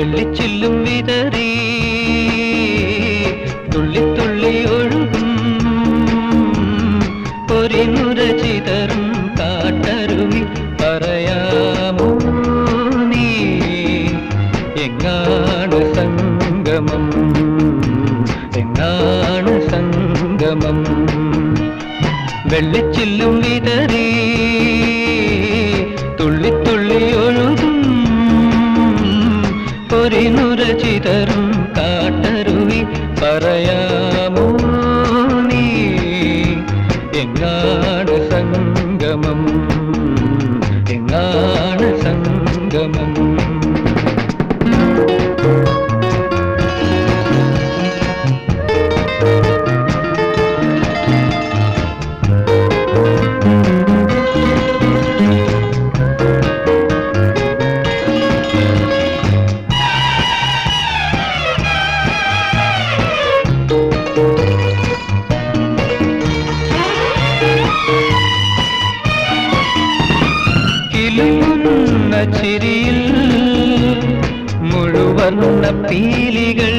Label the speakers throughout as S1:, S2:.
S1: വെള്ളിച്ചില്ലും വിതറി തുള്ളി തുള്ളി ഒഴുകും പൊരിനുര ചിതറും കാട്ടരുമി പറയാമോ നീ? എങ്ങാണ് സംഗമം? എങ്ങാണ് സംഗമം? വെള്ളിച്ചില്ലും വിതറി ചിതറും കാട്ടരുവി പറയാമോ നീ? എങ്ങാണ് സംഗമം? എങ്ങാണ് സംഗമം? കിലുങ്ങുന്ന ചിരിയിൽ മുഴുവർണ പീലികൾ.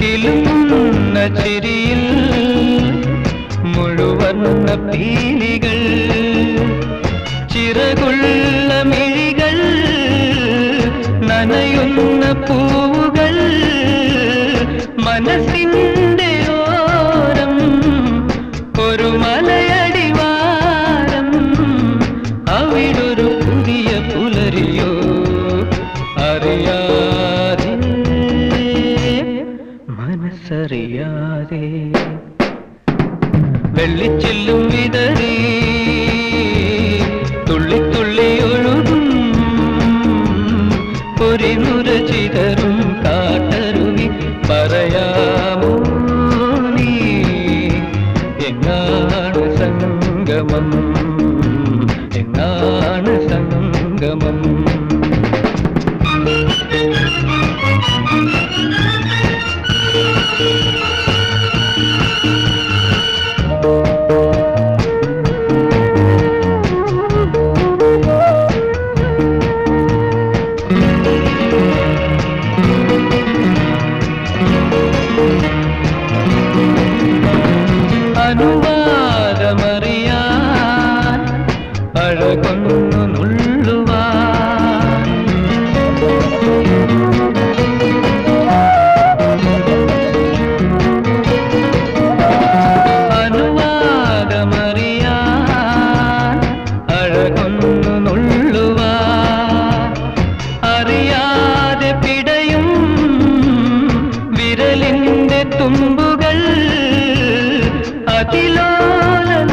S1: കിലുങ്ങുന്ന ചിരിയിൽ മുഴുവർണ പീലികൾ. മനസ്സിന്റെ ഓരം ഒരു മലയടിവാരം അവിടൊരു പുതിയ പുലരിയോ അറിയാതെ മനസ്സറിയാതെ. വെള്ളിച്ചെല്ലും വിതറി തുള്ളി തുള്ളി ഒഴുകും. പൊരിനുര വിരലിന്റെ തുമ്പുകൾ അതിലോലോലം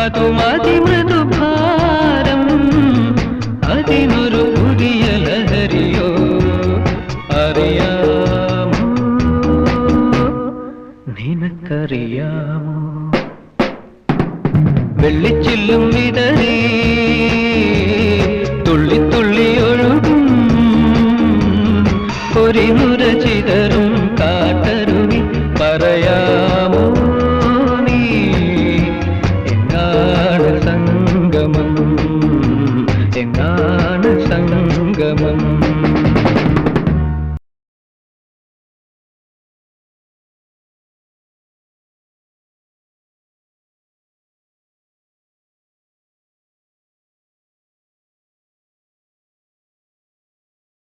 S1: അതും അതിമൃദുഭാരം അതിനൊരു പുതിയ ലഹരിയോ അറിയാമോ? നിനക്കറിയാമോ? വെള്ളിച്ചില്ലും വിതറി സംഗമം എങ്ങാണ് സംഗമം